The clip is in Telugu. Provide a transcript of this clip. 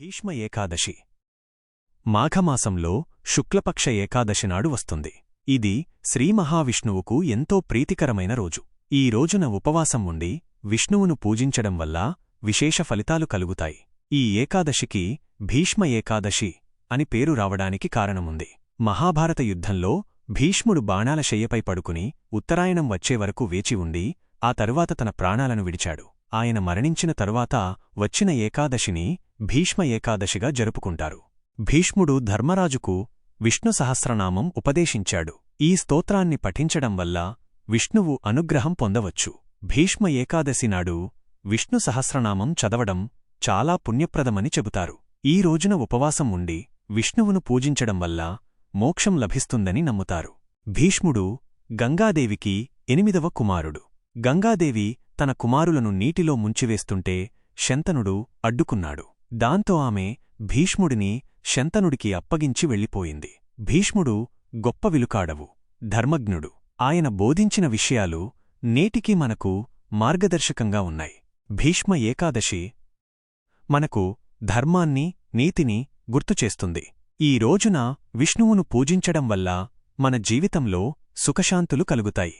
భీష్మ ఏకాదశి. మాఘమాసంలో శుక్లపక్ష ఏకాదశి నాడు వస్తుంది. ఇది శ్రీమహావిష్ణువుకు ఎంతో ప్రీతికరమైన రోజు. ఈ రోజున ఉపవాసం ఉండి విష్ణువును పూజించడం వల్ల విశేష ఫలితాలు కలుగుతాయి. ఈ ఏకాదశికి భీష్మ ఏకాదశి అని పేరు రావడానికి కారణముంది. మహాభారత యుద్ధంలో భీష్ముడు బాణాల శయ్యపై పడుకుని ఉత్తరాయణం వచ్చేవరకు వేచి ఉండి ఆ తరువాత తన ప్రాణాలను విడిచాడు. ఆయన మరణించిన తరువాత వచ్చిన ఏకాదశిని భీష్మ ఏకాదశిగా జరుపుకుంటారు. భీష్ముడు ధర్మరాజుకు విష్ణు సహస్రనామం ఉపదేశించాడు. ఈ స్తోత్రాన్ని పఠించడం వల్ల విష్ణువు అనుగ్రహం పొందవచ్చు. భీష్మ ఏకాదశి నాడు విష్ణు సహస్రనామం చదవడం చాలా పుణ్యప్రదమని చెబుతారు. ఈ రోజున ఉపవాసం ఉండి విష్ణువును పూజించడం వల్ల మోక్షం లభిస్తుందని నమ్ముతారు. భీష్ముడు గంగాదేవికి ఎనిమిదవ కుమారుడు. గంగాదేవి తన కుమారులను నీటిలో ముంచివేస్తుంటే శంతనుడు అడ్డుకున్నాడు. దాంతో ఆమె భీష్ముడిని శంతనుడికి అప్పగించి వెళ్ళిపోయింది. భీష్ముడు గొప్ప విలుకాడవు ధర్మజ్ఞుడు. ఆయన బోధించిన విషయాలు నేటికీ మనకు మార్గదర్శకంగా ఉన్నాయి. భీష్మ ఏకాదశి మనకు ధర్మాన్ని నీతిని గుర్తుచేస్తుంది ఈ రోజున విష్ణువును పూజించడం వల్ల మన జీవితంలో సుఖశాంతులు కలుగుతాయి.